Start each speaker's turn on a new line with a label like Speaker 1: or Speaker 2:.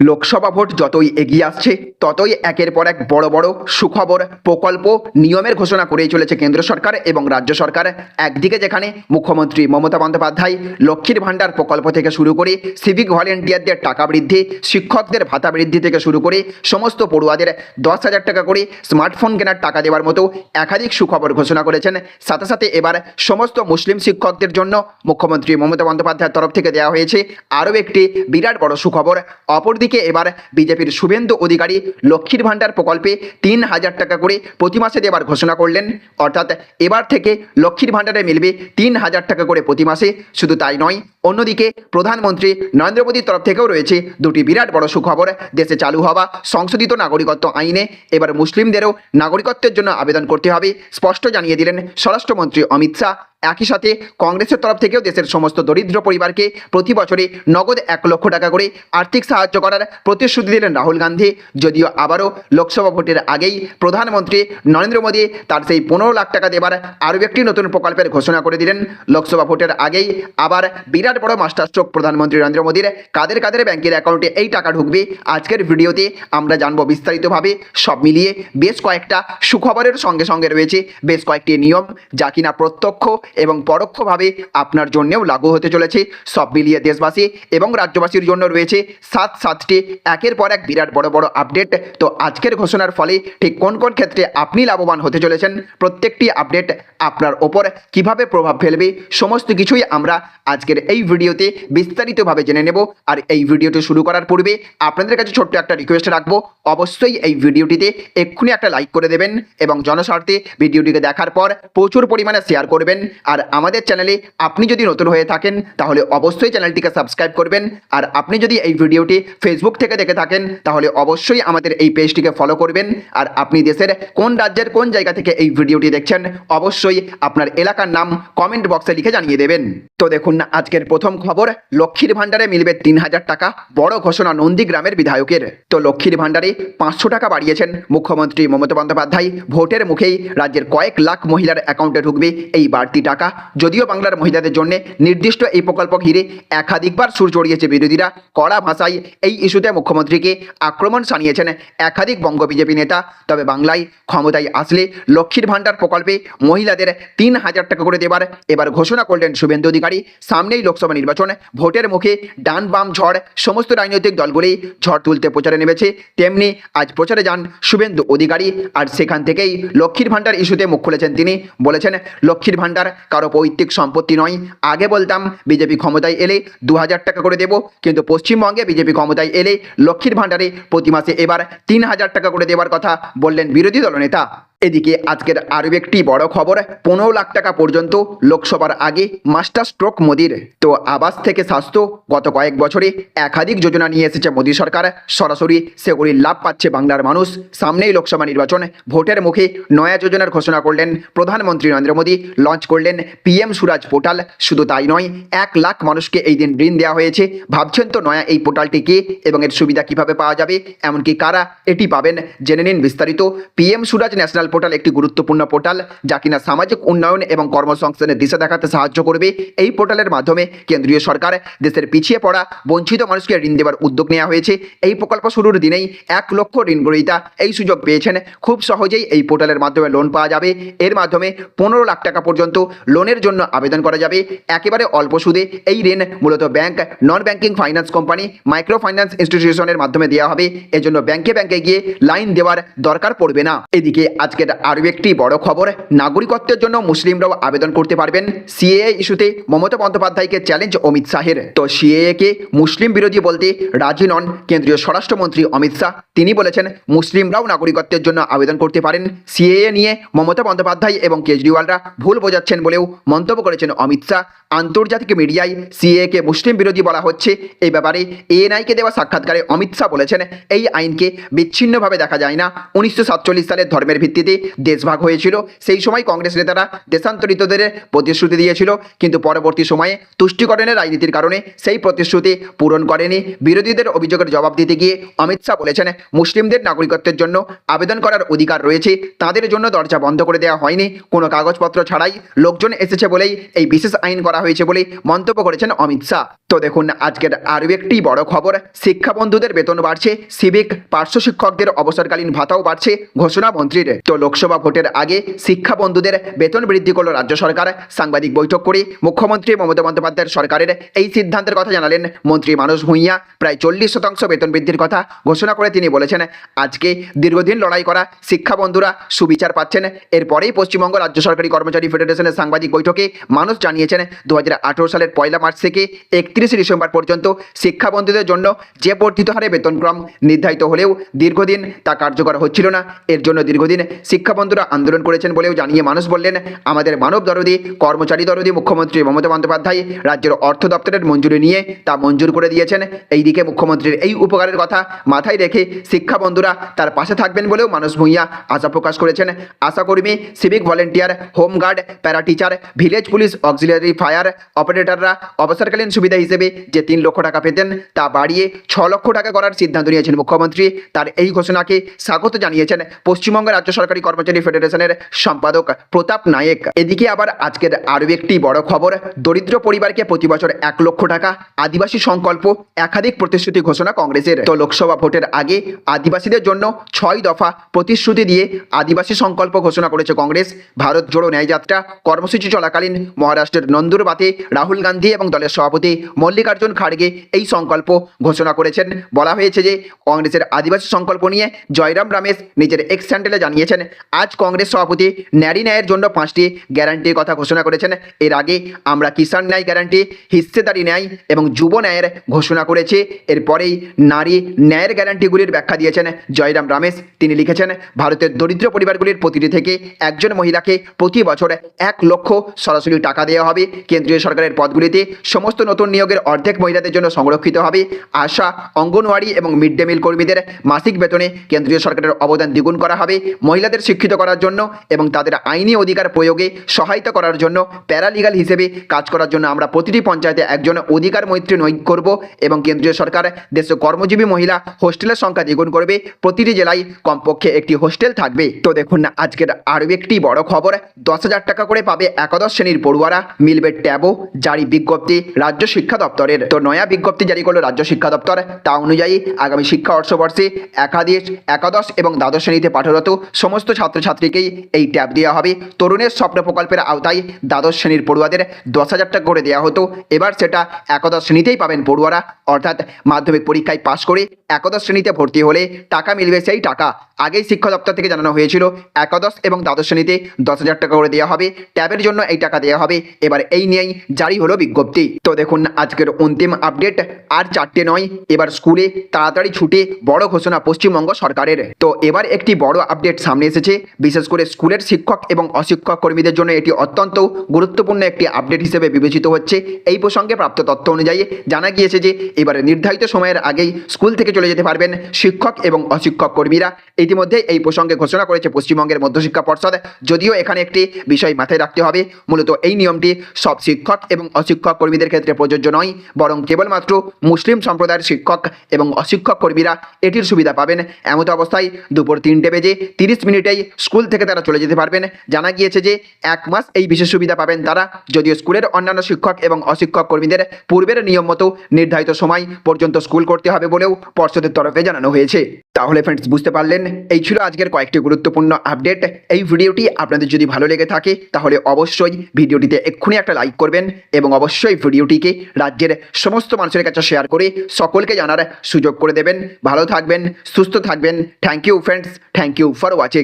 Speaker 1: Lok Sabha vote যতই এগিয়ে আসছে, ততই একের পর এক বড় বড় সুখবর, প্রকল্প, নিয়মের ঘোষণা করেই চলেছে কেন্দ্র সরকার এবং রাজ্য সরকার। একদিকে যেখানে মুখ্যমন্ত্রী মমতা বন্দ্যোপাধ্যায় লক্ষ্মীর ভাণ্ডার প্রকল্প থেকে শুরু করে সিভিক ভলেন্টিয়ারদের টাকা বৃদ্ধি, শিক্ষকদের ভাতা বৃদ্ধি থেকে শুরু করে সমস্ত পড়ুয়াদের দশ হাজার টাকা করে স্মার্টফোন কেনার টাকা দেওয়ার মতো একাধিক সুখবর ঘোষণা করেছেন। সাথে সাথে এবার সমস্ত মুসলিম শিক্ষকদের জন্য মুখ্যমন্ত্রী মমতা বন্দ্যোপাধ্যায়ের তরফ থেকে দেওয়া হয়েছে আরও একটি বিরাট বড় সুখবর। অপরদিকে এবার বিজেপির শুভেন্দু অধিকারী লক্ষ্মীর ভাণ্ডার প্রকল্পে তিন হাজার টাকা করে প্রতি মাসে দেওয়ার ঘোষণা করলেন। অর্থাৎ এবার থেকে লক্ষ্মীর ভাণ্ডারে মিলবে তিন হাজার টাকা করে প্রতি মাসে। শুধু তাই নয়, অন্যদিকে প্রধানমন্ত্রী নরেন্দ্র মোদীর তরফ থেকেও রয়েছে দুটি বিরাট বড় সুখবর। দেশে চালু হওয়া সংশোধিত নাগরিকত্ব আইনে এবার মুসলিমদেরও নাগরিকত্বের জন্য আবেদন করতে হবে। স্পষ্ট জানিয়ে দিলেন স্বরাষ্ট্রমন্ত্রী অমিত শাহ। একই সাথে কংগ্রেসের তরফ থেকেও দেশের সমস্ত দরিদ্র পরিবারকে প্রতি বছরে নগদ এক লক্ষ টাকা করে আর্থিক সাহায্য করার প্রতিশ্রুতি দিলেন রাহুল গান্ধী। যদিও আবারও লোকসভা ভোটের আগেই প্রধানমন্ত্রী নরেন্দ্র মোদী তার সেই পনেরো লাখ টাকা দেবার আরও একটি নতুন প্রকল্পের ঘোষণা করে দিলেন। লোকসভা ভোটের আগেই আবার বিরাট বড় মাস্টার স্ট্রোক প্রধানমন্ত্রী নরেন্দ্র মোদীর কাদের কাদের ব্যাংকের অ্যাকাউন্টে এই টাকা ঢুকবে আজকের ভিডিওতে আমরা জানব বিস্তারিতভাবে। সব মিলিয়ে বেশ কয়েকটা সুখবরের সঙ্গে সঙ্গে রয়েছে। বেশ কয়েকটি নিয়ম যা কিনা প্রত্যক্ষ এবং পরোক্ষভাবে আপনার জন্যেও লাগু হতে চলেছে। সব মিলিয়ে দেশবাসী এবং রাজ্যবাসীর জন্য রয়েছে সাত সাতটি, একের পর এক বিরাট বড় বড় আপডেট। তো আজকের ঘোষণার ফলে ঠিক কোন কোন ক্ষেত্রে আপনি লাভবান হতে চলেছেন? প্রত্যেকটি আপডেট আপনার ওপর কীভাবে প্রভাব ফেলবে? সমস্ত কিছুই আমরা আজকের এই ভিডিওতে বিস্তারিতভাবে জেনে নেব। আর এই ভিডিওটি শুরু করার পূর্বে আপনাদের কাছে ছোট্ট একটা রিকোয়েস্ট রাখব। অবশ্যই এই ভিডিওটিতে এক্ষুনি একটা লাইক করে দেবেন এবং জনস্বার্থে ভিডিওটিকে দেখার পর প্রচুর পরিমাণে শেয়ার করবেন। আর আমাদের চ্যানেলে আপনি যদি নতুন হয়ে থাকেন, তাহলে অবশ্যই চ্যানেলটিকে সাবস্ক্রাইব করবেন। আর আপনি যদি এই ভিডিওটি ফেসবুক থেকে দেখে থাকেন, তাহলে অবশ্যই আমাদের এই পেজটিকে ফলো করবেন। আর আপনি দেশের কোন রাজ্যের কোন জায়গা থেকে এই ভিডিওটি দেখছেন, অবশ্যই আপনার এলাকার নাম কমেন্ট বক্সে লিখে জানিয়ে দেবেন। তো দেখুন না আজকের প্রথম খবর, লক্ষ্মীর ভাণ্ডারে মিলবে তিন হাজার টাকা, বড় ঘোষণা নন্দীগ্রামের বিধায়কের। তো লক্ষ্মীর ভাণ্ডারে পাঁচশো টাকা বাড়িয়েছেন মুখ্যমন্ত্রী মমতা বন্দ্যোপাধ্যায়। ভোটের মুখেই রাজ্যের কয়েক লাখ মহিলার অ্যাকাউন্টে ঢুকবে এই বাড়তি টাকা যদিও বাংলার মহিলাদের জন্য নির্দিষ্ট এই প্রকল্প ঘিরে একাধিকবার সুর চড়িয়েছে বিরোধীরা, কড়া ভাষায় এই ইস্যুতে মুখ্যমন্ত্রীকে আক্রমণ সানিয়েছেন একাধিক বঙ্গ বিজেপি নেতা। তবে বাংলায় ক্ষমতায় আসলে লক্ষ্মীর ভাণ্ডার প্রকল্পে মহিলাদের তিন হাজার টাকা করে দেবার এবার ঘোষণা করলেন শুভেন্দু অধিকারী। সামনেই লোকসভা নির্বাচন, ভোটের মুখে ডান বাম ঝড়, সমস্ত রাজনৈতিক দলগুলি ঝড় তুলতে প্রচারে নেমেছে। তেমনি আজ প্রচারে যান শুভেন্দু অধিকারী। আর সেখান থেকেই লক্ষ্মীর ভাণ্ডার ইস্যুতে মুখ খুলেছেন তিনি। বলেছেন, লক্ষ্মীর ভাণ্ডার কারও পৈতৃক সম্পত্তি নয়। আগে বলতাম, বিজেপি ক্ষমতায় এলে দু হাজার টাকা করে দেব, কিন্তু পশ্চিমবঙ্গে বিজেপি ক্ষমতায় এলে লক্ষ্মীর ভাণ্ডারে প্রতি মাসে এবার তিন হাজার টাকা করে দেওয়ার কথা বললেন বিরোধী দলনেতা। এদিকে আজকের আরও একটি বড় খবর, পনেরো লাখ টাকা পর্যন্ত লোকসভার আগে মাস্টার স্ট্রোক মোদির। তো আবাস থেকে স্বাস্থ্য, গত কয়েক বছরে একাধিক যোজনা নিয়ে এসেছে মোদী সরকার। সরাসরি সেগুলির লাভ পাচ্ছে বাংলার মানুষ। সামনেই লোকসভা নির্বাচন, ভোটের মুখে নয়া যোজনার ঘোষণা করলেন প্রধানমন্ত্রী নরেন্দ্র মোদী। লঞ্চ করলেন পিএম সুরাজ পোর্টাল। শুধু তাই নয়, এক লাখ মানুষকে এই দিন ঋণ দেওয়া হয়েছে। ভাবছেন তো নয়া এই পোর্টালটি কে এবং এর সুবিধা কীভাবে পাওয়া যাবে? এমনকি কারা এটি পাবেন? জেনে নিন বিস্তারিত। পিএম সুরাজ ন্যাশনাল পোর্টাল, একটি গুরুত্বপূর্ণ পোর্টাল যা কিনা সামাজিক উন্নয়ন এবং কর্মসংস্থানের দিশা দেখাতে সাহায্য করবে। এই পোর্টালের মাধ্যমে কেন্দ্রীয় সরকার দেশের পিছিয়ে পড়া, বঞ্চিত মানুষকে ঋণ দেওয়ার উদ্যোগ নেওয়া হয়েছে। এই প্রকল্প শুরুর দিনেই এক লক্ষ ঋণ গ্রহীতা এই সুযোগ পেয়েছেন। খুব সহজেই এই পোর্টালের মাধ্যমে লোন পাওয়া যাবে। এর মাধ্যমে পনেরো লাখ টাকা পর্যন্ত লোনের জন্য আবেদন করা যাবে। একেবারে অল্প সুদে এই ঋণ মূলত bank non banking finance company micro finance ইনস্টিটিউশনের মাধ্যমে দেওয়া হবে। এজন্য ব্যাংকে ব্যাংকে গিয়ে লাইন দেওয়ার দরকার পড়বে না। এদিকে আজকের আরও একটি বড় খবর, নাগরিকত্বের জন্য মুসলিমরাও আবেদন করতে পারবেন। সিএএ ইস্যুতে মমতা বন্দ্যোপাধ্যায়কে চ্যালেঞ্জ অমিত শাহের। তো সিএএ কে মুসলিম বিরোধী বলতে রাজি নন কেন্দ্রীয় স্বরাষ্ট্রমন্ত্রী অমিত শাহ। তিনি বলেছেন, মুসলিমরাও নাগরিকত্বের জন্য আবেদন করতে পারেন। সিএএ নিয়ে মমতা বন্দ্যোপাধ্যায় এবং কেজরিওয়ালরা ভুল বোঝাচ্ছেন বলেও মন্তব্য করেছেন অমিত শাহ। আন্তর্জাতিক মিডিয়ায় সিএএ কে মুসলিম বিরোধী বলা হচ্ছে। এই ব্যাপারে এএনআইকে দেওয়া সাক্ষাৎকারে অমিত শাহ বলেছেন, এই আইনকে বিচ্ছিন্নভাবে দেখা যায় না। উনিশশো সাতচল্লিশ সালের ধর্মের ভিত্তিতে পরিস্থিতিতে দেশভাগ হয়েছিল। সেই সময় কংগ্রেস নেতারা দেশান্তরিতদের প্রতিশ্রুতি দিয়েছিল, কিন্তু পরবর্তী সময়ে তুষ্টিকরণের রাজনীতির কারণে সেই প্রতিশ্রুতি পূরণ করেনি। বিরোধীদের অভিযোগের জবাব দিতে গিয়ে অমিত শাহ বলেছেন, মুসলিমদের নাগরিকত্বের জন্য আবেদন করার অধিকার রয়েছে। তাদের জন্য দরজা বন্ধ করে দেওয়া হয়নি। কোনো কাগজপত্র ছাড়াই লোকজন এসেছে বলেই এই বিশেষ আইন করা হয়েছে বলে মন্তব্য করেছেন অমিত শাহ। তো দেখুন, আজকের আরও একটি বড় খবর শিক্ষা বন্ধুদের বেতন বাড়ছে, সিভিক পার্শ্ব শিক্ষকদের অবসরকালীন ভাতাও বাড়ছে, ঘোষণা মন্ত্রীর। তো লোকসভা ভোটের আগে শিক্ষা বন্ধুদের বেতন বৃদ্ধি করল রাজ্য সরকার। সাংবাদিক বৈঠক করে মুখ্যমন্ত্রী মমতা বন্দ্যোপাধ্যায়ের সরকারের এই সিদ্ধান্তের কথা জানালেন মন্ত্রী মানস ভূঁইয়া। প্রায় চল্লিশ শতাংশ বেতন বৃদ্ধির কথা ঘোষণা করে তিনি বলেছেন, আজকে দীর্ঘদিন লড়াই করা শিক্ষা বন্ধুরা সুবিচার পাচ্ছেন। এরপরেই পশ্চিমবঙ্গ রাজ্য সরকারি কর্মচারী ফেডারেশনের সাংবাদিক বৈঠকে মানুষ জানিয়েছেন দু হাজার আঠেরো সালের পয়লা মার্চ থেকে একত্রিশে ডিসেম্বর পর্যন্ত শিক্ষা বন্ধুদের জন্য যে বর্ধিত হারে বেতনক্রম নির্ধারিত হলেও দীর্ঘদিন তা কার্যকর হচ্ছিল না। এর জন্য দীর্ঘদিন শিক্ষা বন্ধুরা আন্দোলন করেছেন বলেও জানিয়ে মানুষ বললেন, আমাদের মানব দরদি, কর্মচারী দরদি, মুখ্যমন্ত্রী মমতা বন্দ্যোপাধ্যায় রাজ্যের অর্থ দপ্তরের মঞ্জুরি নিয়ে তা মঞ্জুর করে দিয়েছেন। এইদিকে মুখ্যমন্ত্রীর এই উপকারের কথা মাথায় রেখে শিক্ষা বন্ধুরা তার পাশে থাকবেন বলেও মানুষ ভূঁইয়া আশা প্রকাশ করেছেন। আশাকর্মী civic volunteer home guard para teacher village police auxiliary fire অপারেটররা অবসরকালীন সুবিধা হিসেবে যে তিন লক্ষ টাকা পেতেন তা বাড়িয়ে ছ লক্ষ টাকা করার সিদ্ধান্ত নিয়েছেন মুখ্যমন্ত্রী। তার এই ঘোষণাকে স্বাগত জানিয়েছেন পশ্চিমবঙ্গ রাজ্য সরকারি কর্মচারী ফেডারেশনের সম্পাদক প্রতাপ নায়েক। এদিকে আবার আজকের আরও একটি বড় খবর, দরিদ্র পরিবারকে প্রতি বছর এক লক্ষ টাকা আদিবাসী সংকল্প একাধিক প্রতিশ্রুতি ঘোষণা কংগ্রেসের। তো লোকসভা ভোটের আগে আদিবাসীদের জন্য ছয় দফা প্রতিশ্রুতি দিয়ে আদিবাসী সংকল্প ঘোষণা করেছে কংগ্রেস। ভারত জোড়ো ন্যায়যাত্রা কর্মসূচি চলাকালীন মহারাষ্ট্রের নন্দুরবাতে রাহুল গান্ধী এবং দলের সভাপতি মল্লিকার্জুন খাড়গে এই সংকল্প ঘোষণা করেছেন। বলা হয়েছে যে কংগ্রেসের আদিবাসী সংকল্প নিয়ে জয়রাম রামেশ নিজের এক্স স্যান্ডেলে জানিয়েছেন আজ কংগ্রেস সভাপতি ন্যারি ন্যায়ের জন্য পাঁচটি গ্যারান্টির কথা ঘোষণা করেছেন। এর আগে আমরা কিষাণ ন্যায় গ্যারান্টি, হিস্সেদারি ন্যায় এবং যুব ন্যায়ের ঘোষণা করেছে। এরপরেই নারী ন্যায়ের গ্যারান্টিগুলির ব্যাখ্যা দিয়েছেন জয়রাম রামেশ। তিনি লিখেছেন, ভারতের দরিদ্র পরিবারগুলির প্রতিটি থেকে একজন মহিলাকে প্রতি বছর এক লক্ষ সরাসরি টাকা দেওয়া হবে। কেন্দ্রীয় সরকারের পদগুলিতে সমস্ত নতুন নিয়োগের অর্ধেক মহিলাদের জন্য সংরক্ষিত হবে। আশা, অঙ্গনওয়াড়ি এবং মিড ডে মিল কর্মীদের মাসিক বেতনে কেন্দ্রীয় সরকারের অবদান দ্বিগুণ করা হবে। মহিলাদের শিক্ষিত করার জন্য এবং তাদের আইনি অধিকার প্রয়োগে সহায়তা করার জন্য প্যারালিগাল হিসেবে কাজ করার জন্য আমরা প্রতিটি পঞ্চায়েতে একজন অধিকার মৈত্রী নৈক করব এবং কেন্দ্রীয় সরকার দেশে কর্মজীবী মহিলা হোস্টেলের সংখ্যা দ্বিগুণ করবে। প্রতিটি জেলায় কমপক্ষে একটি হোস্টেল থাকবে। তো দেখুন না, আজকের আরও একটি বড় খবর। দশ হাজার টাকা করে পাবে একাদশ শ্রেণির পড়ুয়ারা। মিলবে ট্যাবো জারি বিজ্ঞপ্তি রাজ্য শিক্ষা দপ্তরের। তো নয়া বিজ্ঞপ্তি জারি করল রাজ্য শিক্ষা দপ্তর। তা অনুযায়ী আগামী শিক্ষা বর্ষবর্ষে একাদশ একাদশ এবং দ্বাদশ শ্রেণীতে পাঠরত সমস্ত ছাত্রছাত্রীকেই এই ট্যাব দেওয়া হবে। তরুণের স্বপ্ন প্রকল্পের আওতায় দ্বাদশ শ্রেণির পড়ুয়াদের দশ হাজার টাকা করে দেওয়া হতো। এবার সেটা একাদশ শ্রেণীতেই পাবেন পড়ুয়ারা। অর্থাৎ মাধ্যমিক পরীক্ষায় পাশ করে একাদশ শ্রেণীতে ভর্তি হলে টাকা মিলবে সেই টাকা। আগেই শিক্ষা দপ্তর থেকে জানানো হয়েছিল, একাদশ এবং দ্বাদশ শ্রেণীতে দশ হাজার টাকা করে দেওয়া হবে। ট্যাবের জন্য এই টাকা দেওয়া হবে। এবার এই নিয়েই জারি হলো বিজ্ঞপ্তি। তো দেখুন, আজকের অন্তিম আপডেট আর চারটে নয়। এবার স্কুলে তাড়াতাড়ি ছুটে বড় ঘোষণা পশ্চিমবঙ্গ সরকারের। তো এবার একটি বড় আপডেট সামনে এসেছে। বিশেষ করে স্কুলের শিক্ষক এবং অশিক্ষক কর্মীদের জন্য এটি অত্যন্ত গুরুত্বপূর্ণ একটি আপডেট হিসেবে বিবেচিত হচ্ছে। এই প্রসঙ্গে প্রাপ্ত তথ্য অনুযায়ী জানা গিয়েছে যে, এবারে নির্ধারিত সময়ের আগেই স্কুল থেকে চলে যেতে পারবেন শিক্ষক এবং অশিক্ষক কর্মীরা। ইতিমধ্যে এই প্রসঙ্গে ঘোষণা করেছে পশ্চিমবঙ্গের মধ্যশিক্ষা পর্ষদ। যদিও এখানে একটি বিষয় মাথায় রাখতে হবে, মূলত এই নিয়মটি সব শিক্ষক এবং অশিক্ষক কর্মীদের ক্ষেত্রে প্রযোজ্য নয়, বরং কেবলমাত্র মুসলিম সম্প্রদায়ের শিক্ষক এবং অশিক্ষক কর্মীরা এটির সুবিধা পাবেন। এমত অবস্থায় দুপুর তিনটে বেজে তিরিশ মিনিটেই স্কুল থেকে তারা চলে যেতে পারবেন। জানা গিয়েছে যে এক মাস এই বিশেষ সুবিধা পাবেন তারা। যদিও স্কুলের অন্যান্য শিক্ষক এবং অশিক্ষক কর্মীদের পূর্বের নিয়ম মতো নির্ধারিত সময় পর্যন্ত স্কুল করতে হবে বলেও পর্ষদের তরফে জানানো হয়েছে। তাহলে ফ্রেন্ডস বুঝতে পারলেন? এই ছিল আজকের কয়েকটি গুরুত্বপূর্ণ আপডেট এই ভিডিওটি আপনাদের যদি ভালো লেগে থাকে, তাহলে অবশ্যই ভিডিওটিতে এক্ষুনি একটা লাইক করবেন এবং অবশ্যই ভিডিওটিকে রাজ্যের সমস্ত মানুষের কাছে শেয়ার করে সকলকে জানার সুযোগ করে দেবেন। ভালো থাকবেন, সুস্থ থাকবেন। Thank you friends thank you for watching